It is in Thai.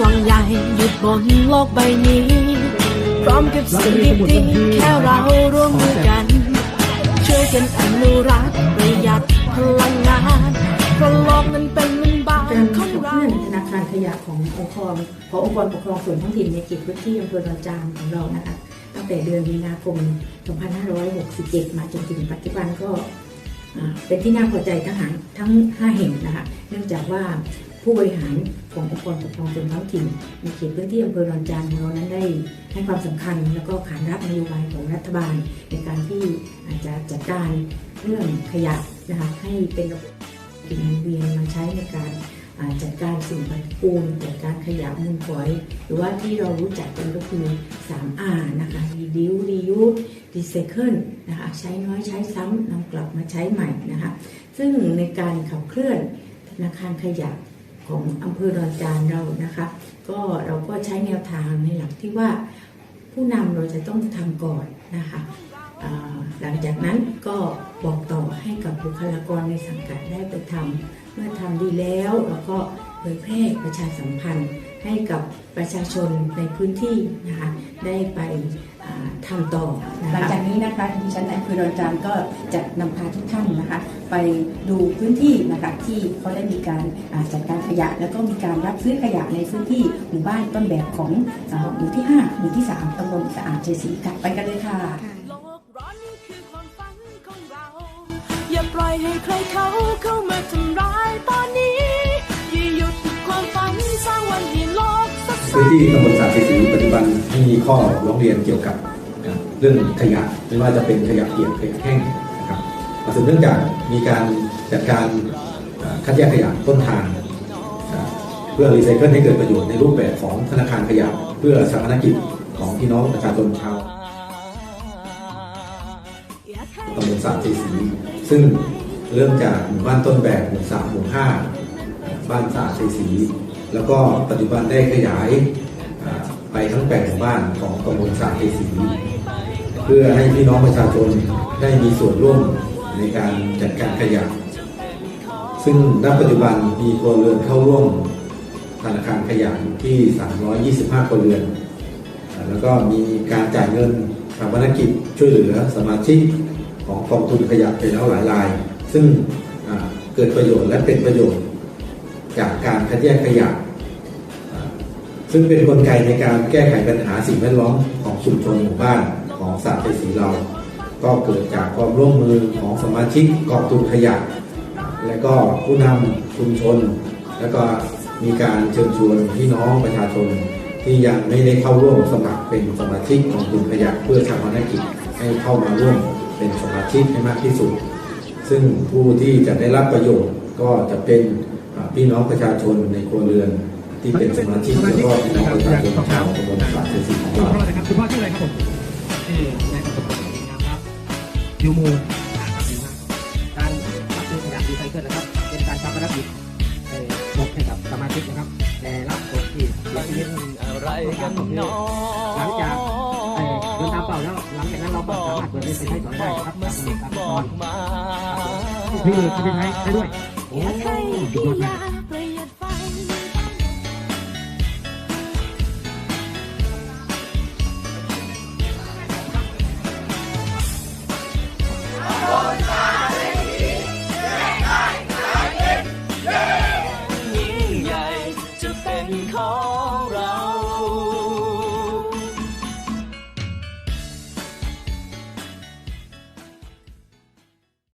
กว้างใหญ่หยุดบนโลกใบนี้ พร้อมกับสิ่งดีๆแค่เราร่วมมือกัน ช่วยกันอนุรักษ์ประหยัดพลังงานเพราะโลกนั้นเป็นเหมือนบานการของเราธนาคารขยะขององค์กรขององค์กรปกครองส่วนท้องถิ่นในเขตพื้นที่อำเภอดอนจานของเรานะคะตั้งแต่เดือนมีนาคม 2567 มาจนถึงปัจจุบันก็เป็นที่น่าพอใจทั้งหางทั้ง 5 แห่งนะคะ เนื่องจากว่า ผู้บริหารขององค์กรปกครองส่วนท้องถิ่นในเขตพื้นที่อำเภอดอนจานของเรานั้นได้ให้ความสำคัญ แล้วก็ขานรับนโยบายของรัฐบาล ในการที่อาจจะจัดการเรื่องขยะนะคะให้เป็นระบบสิ่งหมุนเวียนมาใช้ในการจัดการสิ่งปฏิกูลจัดการขยะมูลฝอย หรือว่าที่เรารู้จักกันก็คือ 3R นะคะ reduce reuse recycle นะคะใช้น้อยใช้ซ้ำนำกลับมาใช้ใหม่นะคะ ซึ่งในการขับเคลื่อนธนาคารขยะ ของอำเภอดอนจานเรานะคะ ก็เราก็ใช้แนวทางในหลักที่ว่าผู้นำเราจะต้องทำก่อนนะคะหลังจากนั้นก็บอกต่อให้กับบุคลากรในสังกัดได้ไปทำเมื่อทำดีแล้วเราก็ เผยแพร่ประชาสัมพันธ์ให้กับประชาชนในพื้นที่นะคะได้ไปอ่าทำต่อนะคะหลังจากนี้นะคะดิฉันในอำเภอดอนจานก็จะนำพาทุกท่านนะคะ ไปดูพื้นที่นะคะที่เขาได้มีการอ่าจัดการขยะ แล้วก็มีการรับซื้อขยะในพื้นที่หมู่บ้านต้นแบบของอ่าหมู่ที่ 5 หมู่ที่ 3ตำบลสะอาดเจสีค่ะไปกันเลยค่ะโลกร้อนนี่คือความฝันของเราอย่าปล่อยให้ใครเขาเข้ามาทำร้ายตอนนี้ พื้นที่ตำบลสาสีสีปัจจุบันมีข้อร้องเรียนเกี่ยวกับเรื่องขยะไม่ว่าจะเป็นขยะเปียกขยะแห้งนะครับมาสืบเนื่องจากมีการจัดการคัดแยกขยะต้นทางเอ่อเพื่อรีไซเคิลให้เกิดประโยชน์ในรูปแบบของธนาคารขยะเพื่อสาธารณกิจของพี่น้องประชาชนชาวตำบลสามสีสีซึ่งเริ่มจากหมู่บ้านต้นแบบหมู่สามหมู่ห้าบ้านสามสีสี แล้วก็ปัจจุบันได้ขยายไปทั้งแปดหมู่บ้านของตำบลสามสีสีเพื่อให้พี่น้องประชาชนได้มีส่วนร่วมในการจัดการขยะ ซึ่งณปัจจุบันมีครัวเรือนเข้าร่วมธนาคารขยะที่ 325ครัวเรือน แล้วก็มีการจ่ายเงินชาปนกิจช่วยเหลือสมาชิกของกองทุนขยะไปแล้วหลายราย ซึ่งเกิดประโยชน์และเป็นประโยชน์ จากการคัดแยกขยะซึ่งเป็นกลไกในการแก้ไขปัญหาสิ่งแวดล้อมของชุมชนหมู่บ้านของสาเทสีเรา ก็เกิดจากความร่วมมือของสมาชิกกองทุนขยะ และก็ผู้นำชุมชน แล้วก็มีการเชิญชวนพี่น้องประชาชน ที่ยังไม่ได้เข้าร่วมสมัครเป็นสมาชิกของกลุ่มขยะเพื่อชาวนากิจให้เข้ามาร่วมเป็นสมาชิกให้มากที่สุด ซึ่งผู้ที่จะได้รับประโยชน์ก็จะเป็น พี่น้องประชาชนในครัวเรือน ที่เป็นสมาชิกแล้วก็พี่น้องประชาชนชาวตำบลสาเทสีของขอเราโทษนะครับคุณพ่อชื่ออะไรครับผมชื่อนายประสบการณ์นะครับยูมูการรับซื้อขยะรีไซเคิลนะครับ เป็นการชำระกิจเอ่อศพให้กับสมาชิกนะครับแต่รับศพที่เสียชีวิตอะไรกันเนาะหลังจากเอ่อเดินตามเป่าแล้วหลังจากนั้นเราก็สามารถเปิดเป็นไปใช้สอยได้นะครับมาตามสิกำหนดตามบขั้นอตอกนมาพี่จะไปใช้ได้ด้วย โอ้อ